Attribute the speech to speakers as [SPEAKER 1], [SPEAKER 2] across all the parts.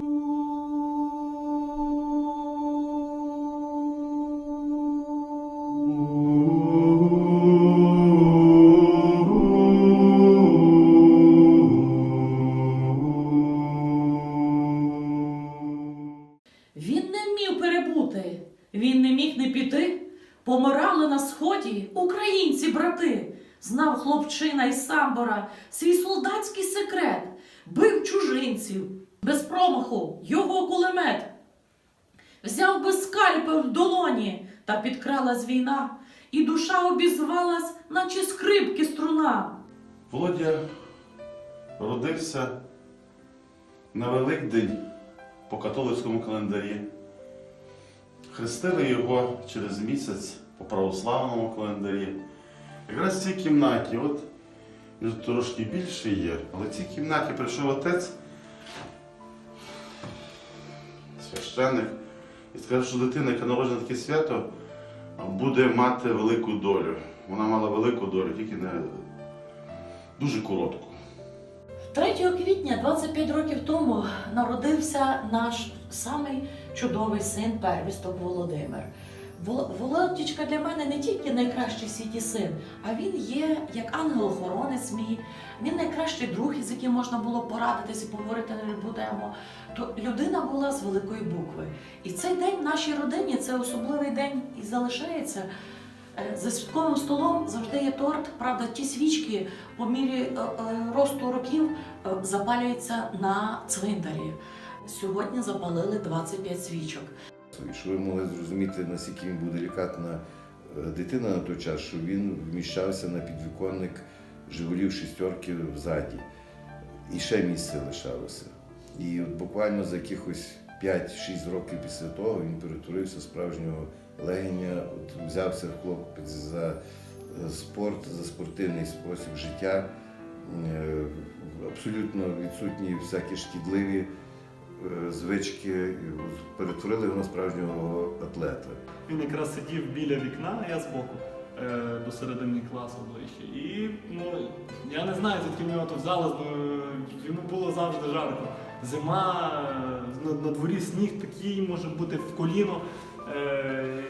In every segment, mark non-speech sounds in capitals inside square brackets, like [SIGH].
[SPEAKER 1] Він струна.
[SPEAKER 2] Володя родився на Великдень по католицькому календарі. Хрестили його через місяць по православному календарі. Якраз в цій кімнаті, от він трошки більше є, але в цій кімнаті прийшов отець, священник, і сказав, що дитина, яка народжена на таке свято, буде мати велику долю. Вона мала велику долю, тільки не дуже коротку.
[SPEAKER 1] 3 квітня, 25 років тому, народився наш самий чудовий син первісток Володимир. Вол- Володічка для мене не тільки найкращий в світі син, а він є як ангел-охоронець мій. Він найкращий друг, із яким можна було порадитися і поговорити на любу тему. То людина була з великої букви. І цей день в нашій родині це особливий день і залишається. За святковим столом завжди є торт. Правда, ті свічки по мірі е, е, росту років е, запалюються на цвинтарі. Сьогодні запалили 25 свічок.
[SPEAKER 3] Щоб ви могли зрозуміти, наскільки він був делікатна дитина на той час, що він вміщався на підвіконник Жигулів шістерки ззаді. І ще місце лишалося. І от буквально за якихось 5-6 років після того він перетворився справжнього легеня, взявся хлопець за е, спорт, за спортивний спосіб життя. Е, Абсолютно відсутні всякі шкідливі е, звички, перетворили його на справжнього атлета.
[SPEAKER 4] Він якраз сидів біля вікна, а я збоку до середини класу ближче. І ну, я не знаю, звідки нього то взялось, ну, йому було завжди жарко. Зима, на дворі сніг такий може бути в коліно. Е,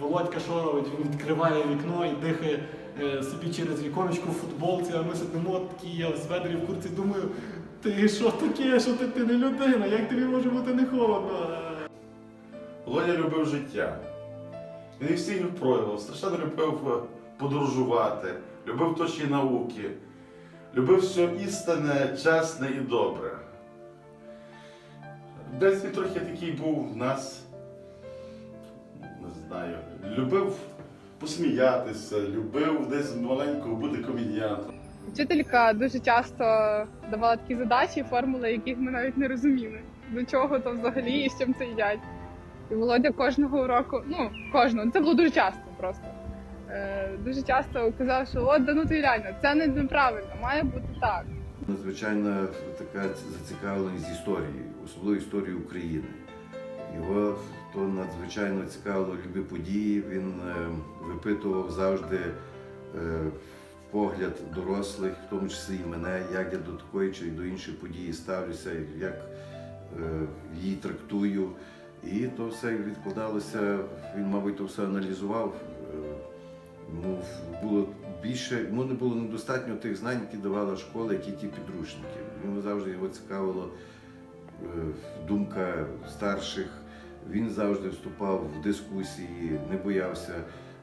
[SPEAKER 4] Володька що? Він відкриває вікно і дихає е, собі через віконечко в футболці, а ми сидимо такі, я в сведері в курці думаю, ти що таке, що ти, ти не людина, як тобі може бути не холодно?
[SPEAKER 2] Володя любив життя. Він всіх їх проявив. Страшенно любив е, подорожувати, любив точні науки, любив все істинне, чесне і добре. Десь він трохи такий був в нас, не знаю, любив посміятися, любив десь маленького бути комедіантом.
[SPEAKER 5] Вчителька дуже часто давала такі задачі, формули, яких ми навіть не розуміли. До чого то взагалі і з чим це їдять. І Володя кожного уроку, ну кожного, це було дуже часто просто. Е, дуже часто казав, що от да ну ти реально, це не неправильно, має бути так.
[SPEAKER 3] Надзвичайна така зацікавленість історією, особливо історією України. Його то надзвичайно цікавило любі події. Він е, випитував завжди е, погляд дорослих, в тому числі і мене, як я до такої чи до іншої події ставлюся, як е, її трактую. І то все відкладалося, він, мабуть, то все аналізував. Йому було більше, йому не було недостатньо тих знань, які давала школа, які ті підручники. Йому завжди його цікавила думка старших. Він завжди вступав в дискусії, не боявся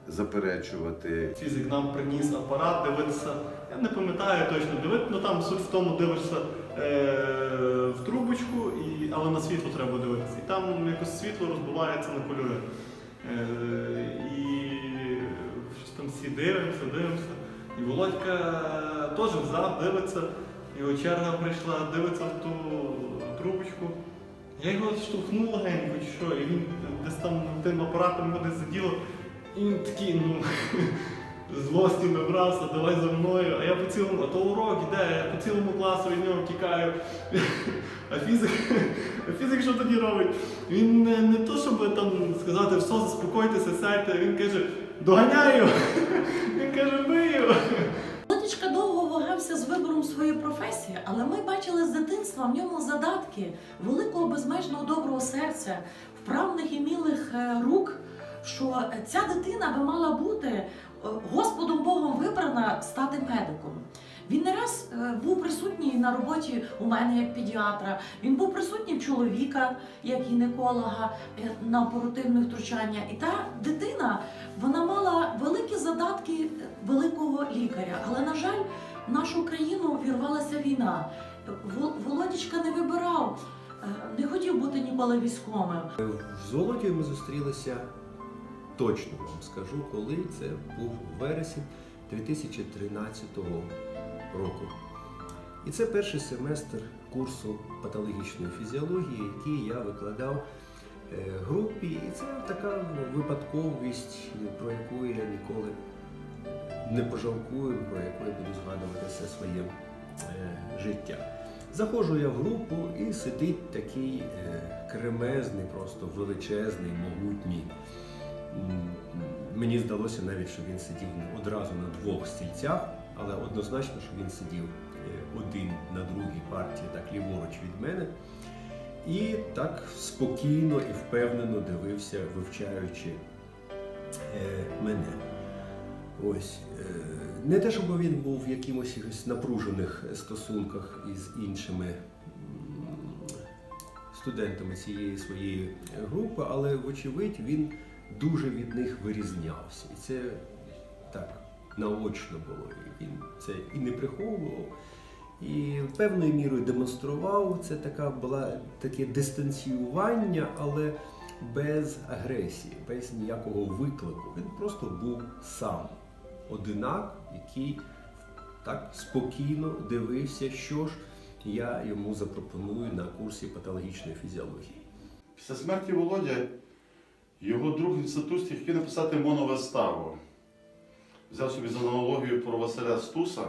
[SPEAKER 3] заперечувати.
[SPEAKER 4] Фізик нам приніс апарат дивитися. Я не пам'ятаю точно дивитися, ну там суть в тому дивишся е, в трубочку, і, але на світло треба дивитися. І там якось світло розбивається на кольори. Е, і щось там всі дивимося, дивимося. І Володька теж взяв, дивиться. Його черга прийшла, дивиться в ту трубочку. Я його штовхнув легенько, чи що, і він десь там тим апаратом десь заділо. І він такий, ну, [LAUGHS] злості набрався, давай за мною. А я по цілому, а то урок іде, я по цілому класу від нього тікаю. [LAUGHS] А фізик, [LAUGHS] а фізик що тоді робить? Він не, не то, щоб там сказати, все, заспокойтеся, сядьте, він каже, доганяю. Він каже, бию.
[SPEAKER 1] Володічка довго вагався з вибором своєї професії, але ми бачили з дитинства в ньому задатки великого безмежного доброго серця, вправних і мілих е, рук. Що ця дитина би мала бути е, Господом Богом вибрана був присутній на роботі у мене як педіатра. Він був присутній в чоловіка як гінеколога е, на оперативне втручання. І та дитина вона мала великі задатки е, великого лікаря. Але на жаль, в нашу країну вірвалася війна. Вол- Володічка не вибирав, е, не хотів бути ніколи військовим.
[SPEAKER 6] З Володією ми зустрілися точно вам скажу, коли це був вересень 2013 року. І це перший семестр курсу патологічної фізіології, який я викладав е, групі. І це така випадковість, про яку я ніколи не пожалкую, про яку я буду згадувати все своє е, життя. Заходжу я в групу і сидить такий е, кремезний, просто величезний, могутній. Мені здалося навіть, що він сидів одразу на двох стільцях, але однозначно, що він сидів один на другій партії, так ліворуч від мене. І так спокійно і впевнено дивився, вивчаючи е, мене. Ось. е, Не те, щоб він був в якимось напружених стосунках із іншими студентами цієї своєї групи, але, вочевидь, він дуже від них вирізнявся. І це так наочно було. Він це і не приховував, і певною мірою демонстрував. Це така була таке дистанціювання, але без агресії, без ніякого виклику. Він просто був сам одинак, який так спокійно дивився, що ж я йому запропоную на курсі патологічної фізіології.
[SPEAKER 2] Після смерті Володя його друг інститут хотів написати моновиставу. Взяв собі за аналогію про Василя Стуса.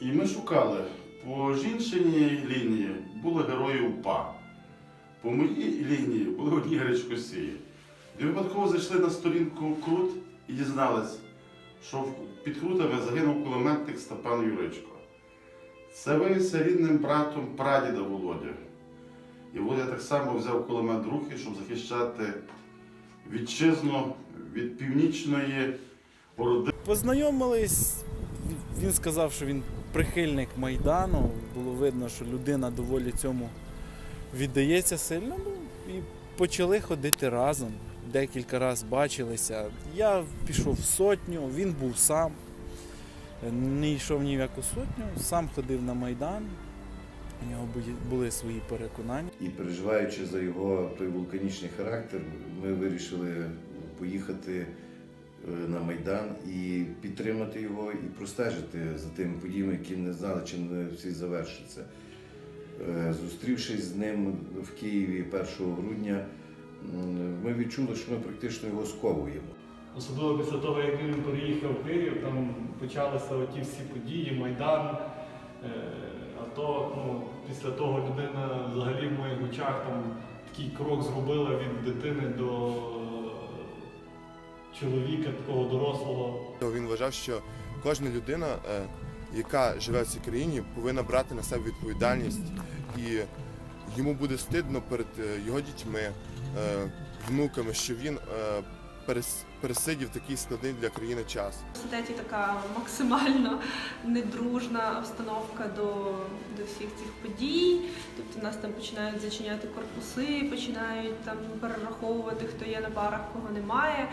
[SPEAKER 2] І ми шукали. По жінчиній лінії були герої УПА. По моїй лінії були одні гречкосії. І випадково зайшли на сторінку Крут і дізнались, що під Крутами загинув кулеметник Степан Юричко. Це виявився рідним братом прадіда Володя. І Володя так само взяв кулемет в руки, щоб захищати вітчизну від північної Ороди.
[SPEAKER 7] Познайомились, він сказав, що він прихильник Майдану. Було видно, що людина доволі цьому віддається сильно. Ну, і почали ходити разом. Декілька разів бачилися. Я пішов в сотню, він був сам. Не йшов ні в яку сотню, сам ходив на Майдан. У нього були свої переконання.
[SPEAKER 3] І переживаючи за його той вулканічний характер, ми вирішили поїхати е, на Майдан і підтримати його, і простежити за тими подіями, які не знали, чим всі завершаться. Е, Зустрівшись з ним в Києві 1 грудня, ми відчули, що ми практично його сковуємо.
[SPEAKER 4] Особливо після того, як він переїхав в Київ, там почалися оті всі події, Майдан. Е, а то ну, після того людина взагалі в моїх очах там такий крок зробила від дитини до чоловіка, такого дорослого.
[SPEAKER 8] Він вважав, що кожна людина, е, яка живе в цій країні, повинна брати на себе відповідальність, і йому буде стидно перед е, його дітьми, е, внуками, що він пересидів такий складний для країни час.
[SPEAKER 9] В університеті така максимально недружна обстановка до, до всіх цих подій. Тобто нас там починають зачиняти корпуси, починають там перераховувати, хто є на парах, кого немає.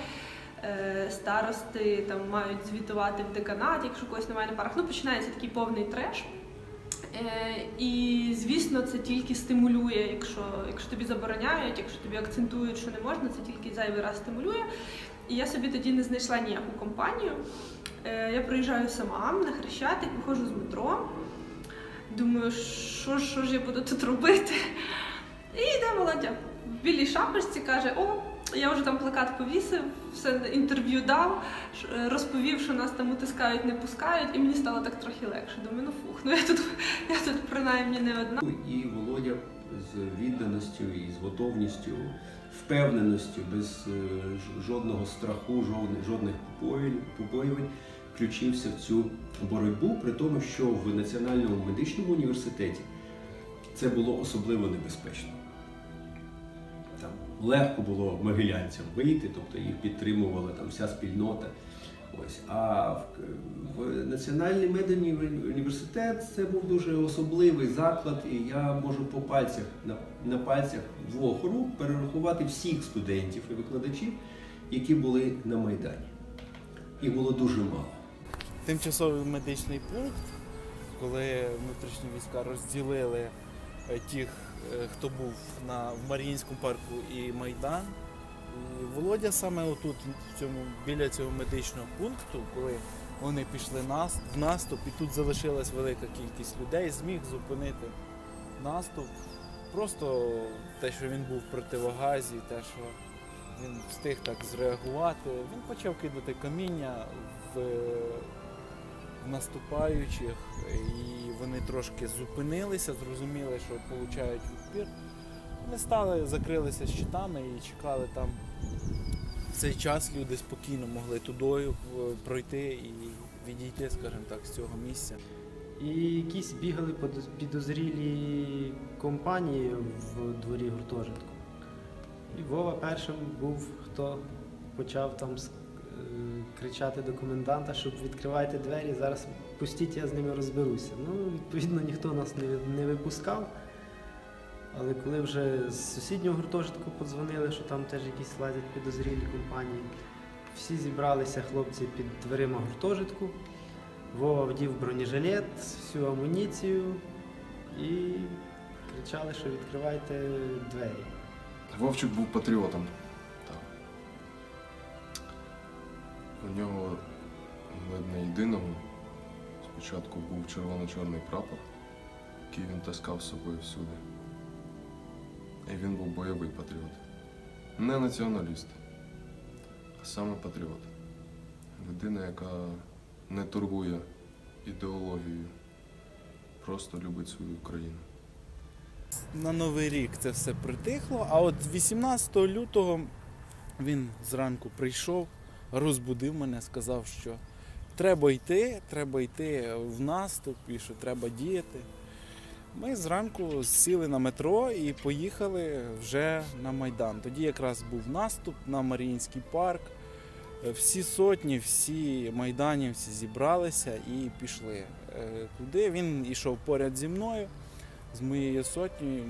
[SPEAKER 9] Е, Старости там мають звітувати в деканат, якщо когось немає на парах. Ну, починається такий повний треш. Е, І звісно, це тільки стимулює, якщо, якщо тобі забороняють, якщо тобі акцентують, що не можна, це тільки зайвий раз стимулює. І я собі тоді не знайшла ніяку компанію. Е, Я приїжджаю сама на хрещатик, виходжу з метро. Думаю, що ж, що ж я буду тут робити? І йде Володя в білій шапочці, каже: О, я вже там плакат повісив, все інтерв'ю дав, е, розповів, що нас там утискають, не пускають, і мені стало так трохи легше. Думаю, ну фух, ну я тут, [LAUGHS] я тут принаймні не одна.
[SPEAKER 6] І Володя з відданістю і з готовністю, впевненістю, без е, жодного страху, жодних, побоювань включився в цю боротьбу, при тому, що в Національному медичному університеті це було особливо небезпечно. Легко було могилянцям вийти, тобто їх підтримувала там вся спільнота. Ось. А в, в Національний медичний університет це був дуже особливий заклад, і я можу по пальцях на, на пальцях двох рук перерахувати всіх студентів і викладачів, які були на Майдані. Їх було дуже мало.
[SPEAKER 7] Тимчасовий медичний пункт, коли внутрішні війська розділили е, тих, хто був на, в Маріїнському парку і Майдан. Володя саме отут, в цьому, біля цього медичного пункту, коли вони пішли в наступ, і тут залишилась велика кількість людей, зміг зупинити наступ. Просто те, що він був в противогазі, те, що він встиг так зреагувати. Він почав кидати каміння в, в наступаючих, і вони трошки зупинилися, зрозуміли, що получають відпір. Вони стали, закрилися щитами і чекали там. В цей час люди спокійно могли тудою е, пройти і відійти, скажімо так, з цього місця.
[SPEAKER 10] І якісь бігали підозрілі компанії в дворі гуртожитку. І Вова першим був, хто почав там кричати до коменданта, щоб відкривайте двері, зараз пустіть, я з ними розберуся. Ну, відповідно, ніхто нас не, не випускав. Але коли вже з сусіднього гуртожитку подзвонили, що там теж якісь лазять підозрілі компанії, всі зібралися хлопці під дверима гуртожитку. Вова вдів бронежилет, всю амуніцію і кричали, що відкривайте двері.
[SPEAKER 11] Вовчик був патріотом. У нього, видно, єдиного спочатку був червоно-чорний прапор, який він таскав з собою всюди. І він був бойовий патріот. Не націоналіст, а саме патріот. Людина, яка не торгує ідеологією, просто любить свою країну.
[SPEAKER 7] на Новий рік це все притихло, а от 18 лютого він зранку прийшов, розбудив мене, сказав, що треба йти, треба йти в наступ і що треба діяти. Ми зранку сіли на метро і поїхали вже на Майдан. Тоді якраз був наступ на Маріїнський парк. Всі сотні, всі майданівці зібралися і пішли е, туди. Він йшов поряд зі мною з моєю сотнею.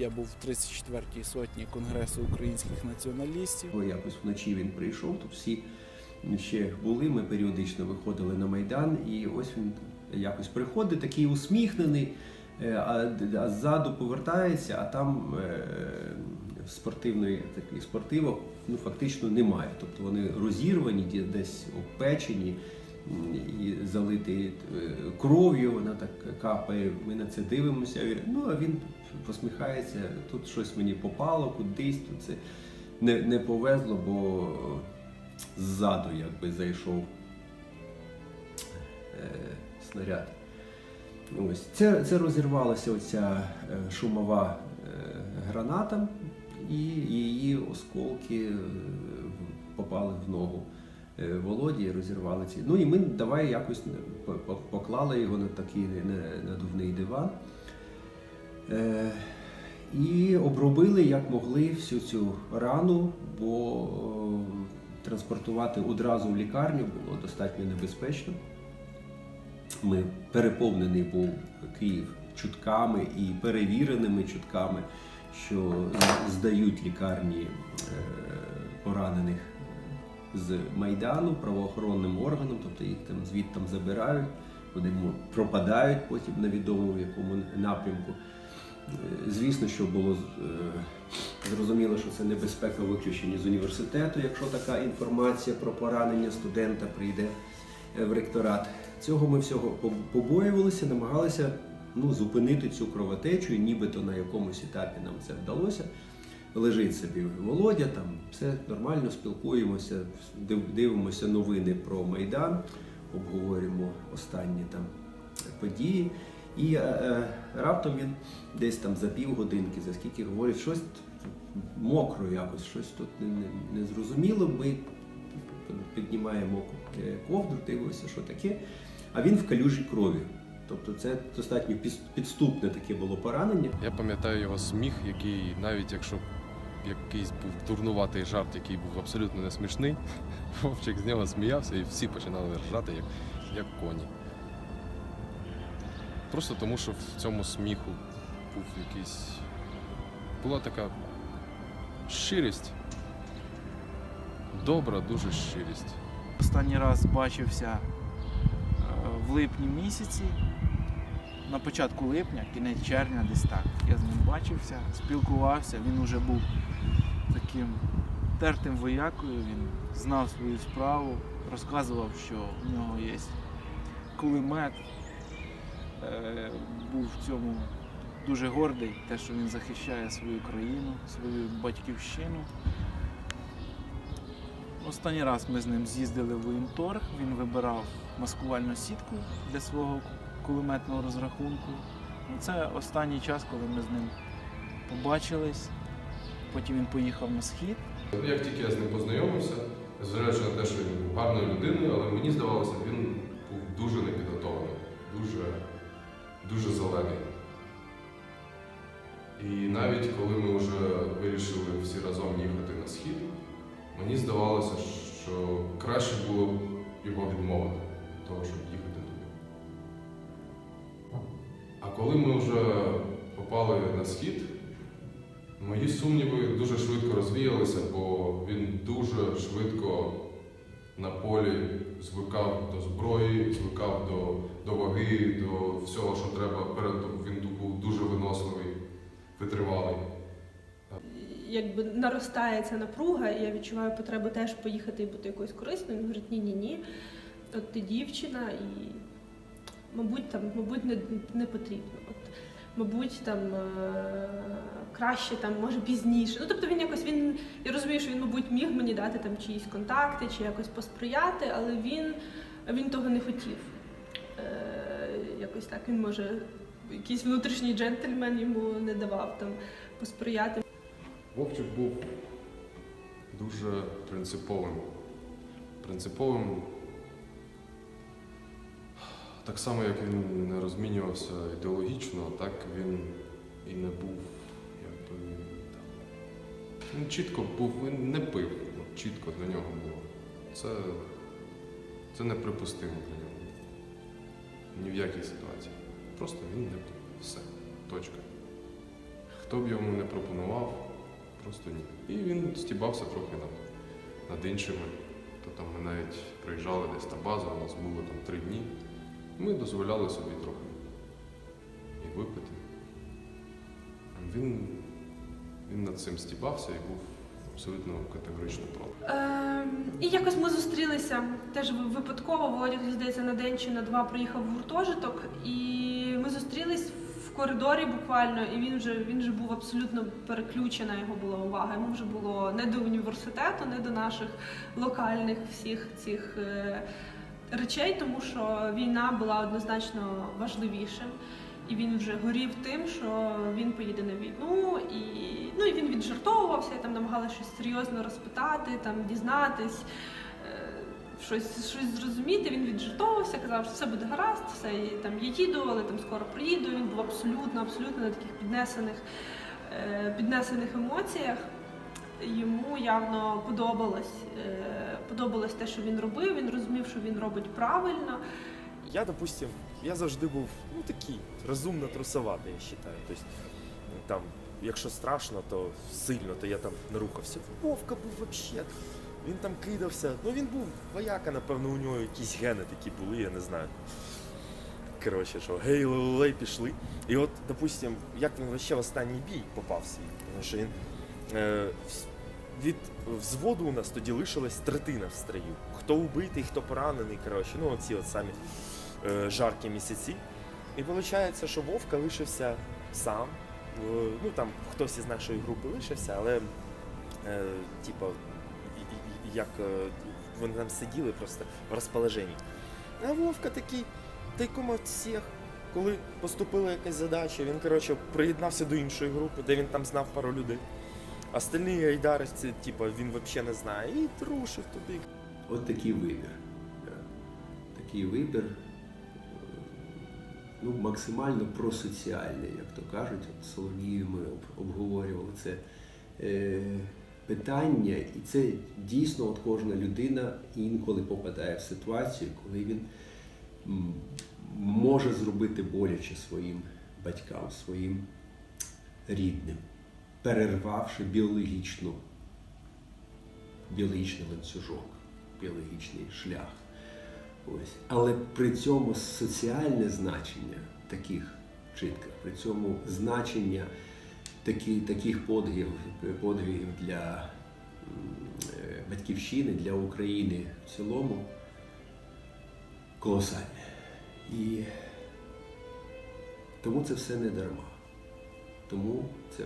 [SPEAKER 7] Я був в 34-й сотні Конгресу українських націоналістів.
[SPEAKER 6] Якось вночі він прийшов, тут всі ще були. Ми періодично виходили на майдан, і ось він якось приходить, такий усміхнений, е, а, ззаду повертається, а там е, спортивної таких спортивок ну фактично немає. Тобто вони розірвані, десь обпечені. І залиті е, кров'ю, вона так капає. Ми на це дивимося. Ну а він посміхається. Тут щось мені попало, кудись тут це не, не повезло, бо ззаду якби зайшов е, снаряд. Ось. Це, це розірвалася оця е, шумова е, граната, і її осколки е, попали в ногу. е, Володі розірвали ці. Ну і ми давай якось по- по- поклали його на такий надувний диван. Е, і обробили як могли всю цю рану, бо е, транспортувати одразу в лікарню було достатньо небезпечно. Ми переповнений був Київ чутками і перевіреними чутками, що здають лікарні е, поранених з Майдану правоохоронним органам, тобто їх там звідти забирають, вони пропадають потім невідомо в якому напрямку. Звісно, що було е, зрозуміло, що це небезпека виключення з університету, якщо така інформація про поранення студента прийде е, в ректорат. Цього ми всього побоювалися, намагалися ну, зупинити цю кровотечу, і нібито на якомусь етапі нам це вдалося. Лежить собі Володя, там все нормально, спілкуємося, дивимося новини про Майдан, обговорюємо останні там події. І е, е, раптом він десь там за півгодинки, за скільки говорить, щось мокро якось, щось тут не, не, не. Ми піднімаємо е, ковдру, дивився, що таке. А він в калюжі крові. Тобто це достатньо підступне таке було поранення.
[SPEAKER 11] Я пам'ятаю його сміх, який навіть якщо якийсь був дурнуватий жарт, який був абсолютно не смішний, [LAUGHS] Вовчик з нього сміявся і всі починали ржати, як, як коні. Просто тому, що в цьому сміху був якийсь. була така щирість. Добра, дуже щирість.
[SPEAKER 7] Останній раз бачився е, в липні місяці, на початку липня, кінець червня, десь так. Я з ним бачився, спілкувався. Він вже був таким тертим воякою, він знав свою справу, розказував, що в нього є кулемет. Е, Був в цьому дуже гордий, те, що він захищає свою країну, свою батьківщину. Останній раз ми з ним з'їздили в воєнторг, він вибирав маскувальну сітку для свого кулеметного розрахунку. Ну, Це останній час, коли ми з ним побачились. Потім він поїхав на схід.
[SPEAKER 11] Як тільки я з ним познайомився, незважаючи на те, що він був гарною людиною, але мені здавалося, він був дуже непідготовлений, дуже, дуже зелений. І навіть коли ми вже вирішили всі разом їхати на схід, мені здавалося, що краще було б його відмовити від того, щоб їхати туди. А коли ми вже попали на схід, Мої сумніви дуже швидко розвіялися, бо він дуже швидко на полі звикав до зброї, звикав до, до ваги, до всього, що треба. Перед він був дуже виносливий, витривалий.
[SPEAKER 9] Якби наростає ця напруга, і я відчуваю потребу теж поїхати і бути якоюсь корисною. Він говорить, ні, ні, ні. От ти дівчина, і мабуть, там, мабуть, не, не потрібно. От, мабуть, там е- краще там, може пізніше. Ну тобто він якось він. Я розумію, що він, мабуть, міг мені дати там чиїсь контакти чи якось посприяти, але він, він того не хотів. Якось так він може. Якийсь внутрішній джентльмен йому не давав там посприяти.
[SPEAKER 11] Вовчик був дуже принциповим. Принциповим так само, як він не розмінювався ідеологічно, так він і не був якби там. Він чітко був, він не пив. Чітко для нього було. Це, це неприпустимо для нього. Ні в якій ситуації. Просто він не пив. Все. Точка. Хто б йому не пропонував, просто ні. І він стібався трохи над, над іншими. То там ми навіть приїжджали десь на базу, у нас було там три дні. Ми дозволяли собі трохи і випити. Він, він над цим стібався і був абсолютно категорично проти.
[SPEAKER 9] Ем, і якось ми зустрілися теж випадково. Володя, здається, на день чи на два приїхав в гуртожиток, і ми зустрілись в коридорі буквально, і він вже він вже був абсолютно переключена його була увага. Йому вже було не до університету, не до наших локальних всіх цих е, речей, тому що війна була однозначно важливішим. І він вже горів тим, що він поїде на війну, і ну і він віджартовувався, я там намагалася щось серйозно розпитати, там дізнатись, е, щось, щось зрозуміти. Він віджартовувався, казав, що все буде гаразд, все і там я їду, але там скоро приїду. Він був абсолютно, абсолютно на таких піднесених, е, піднесених емоціях. Йому явно подобалось, е, подобалось те, що він робив. Він розумів, що він робить правильно.
[SPEAKER 12] Я, допустим, я завжди був ну такий розумно трусоватий, я вважаю. Тобто, там, якщо страшно, то сильно, то я там не рухався. Вовка був взагалі. Він там кидався. Ну він був вояка, напевно, у нього якісь гени такі були, я не знаю. Коротше, що гей, лей пішли. І от, допустим, як він ще в останній бій попав свій, тому що він е, від взводу у нас тоді лишилась третина в строю. Хто убитий, хто поранений, коротше, ну оці от самі жаркі місяці. І виходить, що Вовка лишився сам. Е, Ну там хтось із нашої групи лишився, але е, типу, як е, вони там сиділи просто в розположенні. А Вовка такий тайком від всіх. Коли поступила якась задача, він коротше приєднався до іншої групи, де він там знав пару людей. Остальні айдаровці, типу, він взагалі не знає. І рушив туди.
[SPEAKER 6] От такий вибір. такий вибір е, ну, максимально просоціальний, як то кажуть. От з ми обговорювали це е, питання, і це дійсно от кожна людина інколи попадає в ситуацію, коли він може зробити боляче своїм батькам, своїм рідним, перервавши біологічну, біологічний ланцюжок, біологічний шлях. Ось. Але при цьому соціальне значення таких вчинків, при цьому значення такі, таких подвигів, подвигів для е, батьківщини, для України в цілому колосальне. І тому це все не дарма. Тому це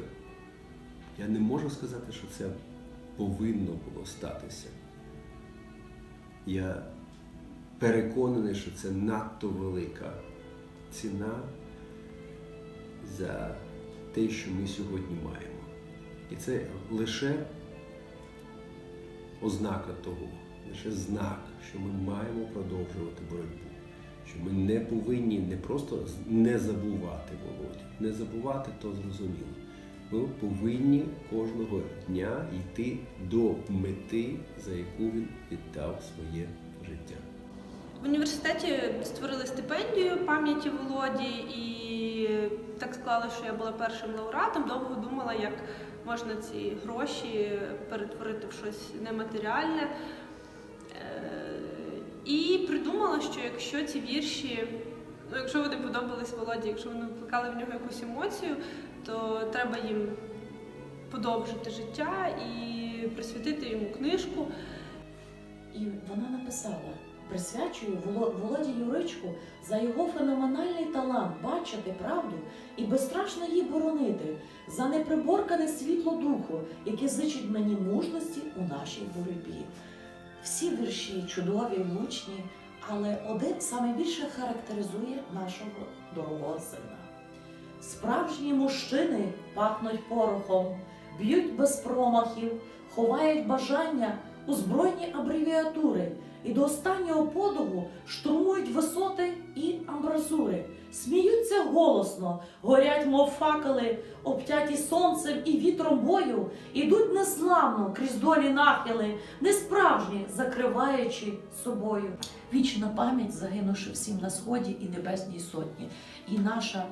[SPEAKER 6] я не можу сказати, що це повинно було статися. Я переконаний, що це надто велика ціна за те, що ми сьогодні маємо. І це лише ознака того, лише знак, що ми маємо продовжувати боротьбу. Що ми не повинні не просто не забувати Володю, не забувати то зрозуміло. Ми повинні кожного дня йти до мети, за яку він віддав своє життя.
[SPEAKER 9] В університеті створили стипендію пам'яті Володі, і так склало, що я була першим лауреатом. Довго думала, як можна ці гроші перетворити в щось нематеріальне. Е, І придумала, що якщо ці вірші, ну якщо вони подобались Володі, якщо вони викликали в нього якусь емоцію, то треба їм подовжити життя і присвятити йому книжку.
[SPEAKER 1] І вона написала: присвячую Воло- Володі Юричку за його феноменальний талант бачити правду і безстрашно її боронити, за неприборкане світло духу, яке зичить мені мужності у нашій боротьбі. Всі вірші чудові, влучні, але один саме більше характеризує нашого дорогого сина. Справжні мужчини пахнуть порохом, б'ють без промахів, ховають бажання у збройні абревіатури і до останнього подову штурмують висоти і амбразури, сміються голосно, горять, мов факели, обтяті сонцем і вітром бою, ідуть незламно крізь долі нахили, несправжні, закриваючи собою. Вічна пам'ять загинувши всім на сході і небесній сотні. І наша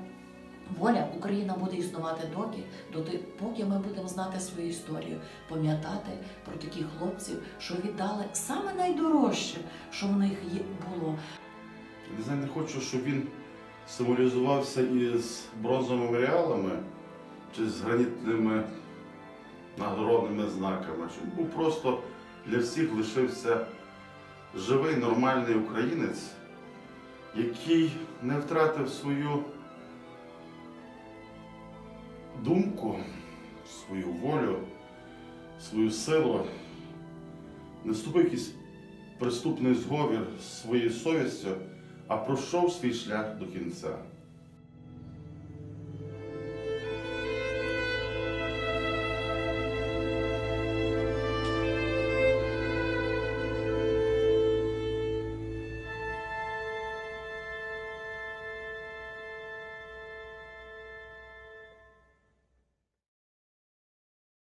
[SPEAKER 1] Воля Україна буде існувати доки, доти, поки ми будемо знати свою історію, пам'ятати про таких хлопців, що віддали саме найдорожче, що в них було.
[SPEAKER 2] Не знаю, хочу, щоб він символізувався із бронзовими меморіалами чи з гранітними нагородними знаками. Щоб був просто для всіх лишився живий, нормальний українець, який не втратив свою думку, свою волю, свою силу, не вступив якийсь преступний зговір зі своєю совістю, а пройшов свій шлях до кінця.